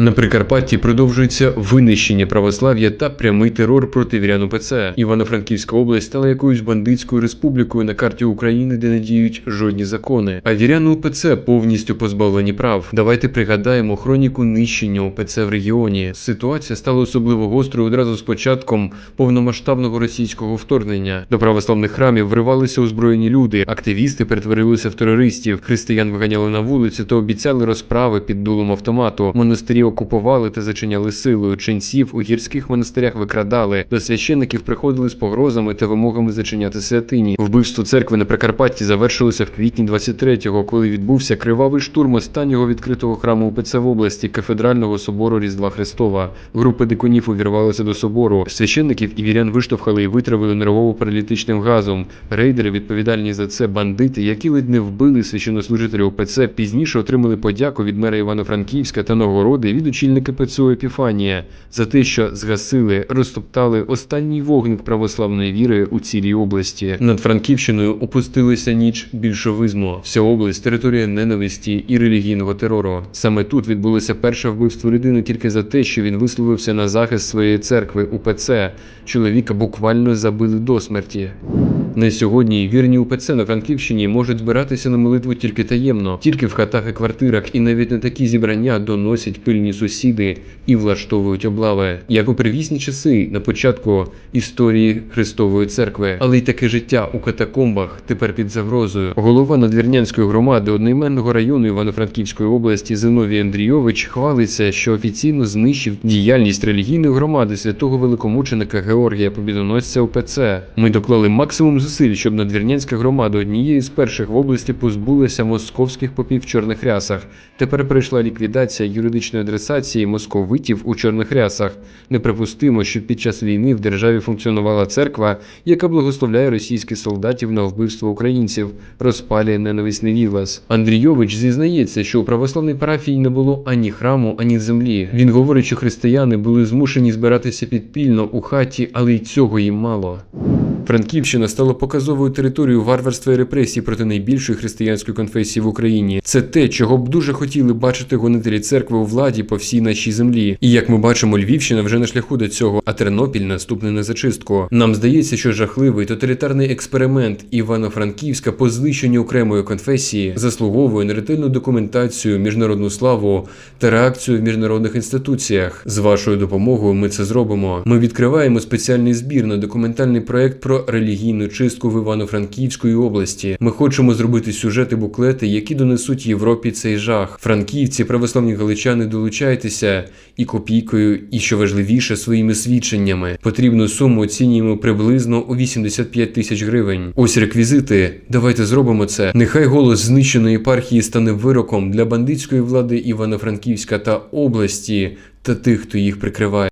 На Прикарпатті продовжується винищення православ'я та прямий терор проти вірян УПЦ. Івано-Франківська область стала якоюсь бандитською республікою на карті України, де не діють жодні закони. А віряни УПЦ повністю позбавлені прав. Давайте пригадаємо хроніку нищення УПЦ в регіоні. Ситуація стала особливо гострою одразу з початком повномасштабного російського вторгнення. До православних храмів вривалися озброєні люди, активісти перетворилися в терористів, християн виганяли на вулиці та обіцяли розправи під дулом автомату. Монастирі окупували та зачиняли силою. Ченців у гірських монастирях викрадали. До священиків приходили з погрозами та вимогами зачиняти святині. Вбивство церкви на Прикарпатті завершилося в квітні 23-го, коли відбувся кривавий штурм останнього відкритого храму УПЦ в області кафедрального собору Різдва Христова. Групи дикунів увірвалися до собору. Священників і вірян виштовхали і витравили нервово-паралітичним газом. Рейдери, відповідальні за це бандити, які ледь не вбили священнослужителя УПЦ, пізніше отримали подяку від мера Івано-Франківська та нагороди від очільника ПЦУ Епіфанія за те, що згасили, розтоптали останній вогник православної віри у цілій області. Над Франківщиною опустилася ніч більшовизму. Вся область територія ненависті і релігійного терору. Саме тут відбулося перше вбивство людини тільки за те, що він висловився на захист своєї церкви УПЦ. Чоловіка буквально забили до смерті. На сьогодні вірні УПЦ на Франківщині можуть збиратися на молитву тільки таємно, тільки в хатах і квартирах, і навіть на такі зібрання доносять пильні сусіди і влаштовують облави, як у первісні часи на початку історії Христової церкви. Але й таке життя у катакомбах тепер під загрозою. Голова надвірнянської громади одноіменного району Івано-Франківської області Зиновій Андрійович хвалиться, що офіційно знищив діяльність релігійної громади святого великомученика Георгія Побідоносця УПЦ. Ми доклали максимум зусиль, щоб надвірнянська громада однієї з перших в області позбулася московських попів в чорних рясах. Тепер прийшла ліквідація юридичної адресації московитів у чорних рясах. Неприпустимо, щоб під час війни в державі функціонувала церква, яка благословляє російських солдатів на вбивство українців, розпалює ненависний вілас. Андрійович зізнається, що у православній парафії не було ані храму, ані землі. Він говорить, що християни були змушені збиратися підпільно у хаті, але й цього їм мало. Франківщина стала показовою територією варварства і репресій проти найбільшої християнської конфесії в Україні. Це те, чого б дуже хотіли бачити гонителі церкви у владі по всій нашій землі. І як ми бачимо, Львівщина вже на шляху до цього, а Тернопіль наступний на зачистку. Нам здається, що жахливий тоталітарний експеримент Івано-Франківська по знищенню окремої конфесії заслуговує на ретельну документацію, міжнародну славу та реакцію в міжнародних інституціях. З вашою допомогою ми це зробимо. Ми відкриваємо спеціальний збір на документальний проект релігійну чистку в Івано-Франківської області. Ми хочемо зробити сюжети буклети, які донесуть Європі цей жах. Франківці, православні галичани, долучайтеся і копійкою, і що важливіше, своїми свідченнями. Потрібну суму оцінюємо приблизно у 85 тисяч гривень. Ось реквізити. Давайте зробимо це. Нехай голос знищеної єпархії стане вироком для бандитської влади Івано-Франківська та області та тих, хто їх прикриває.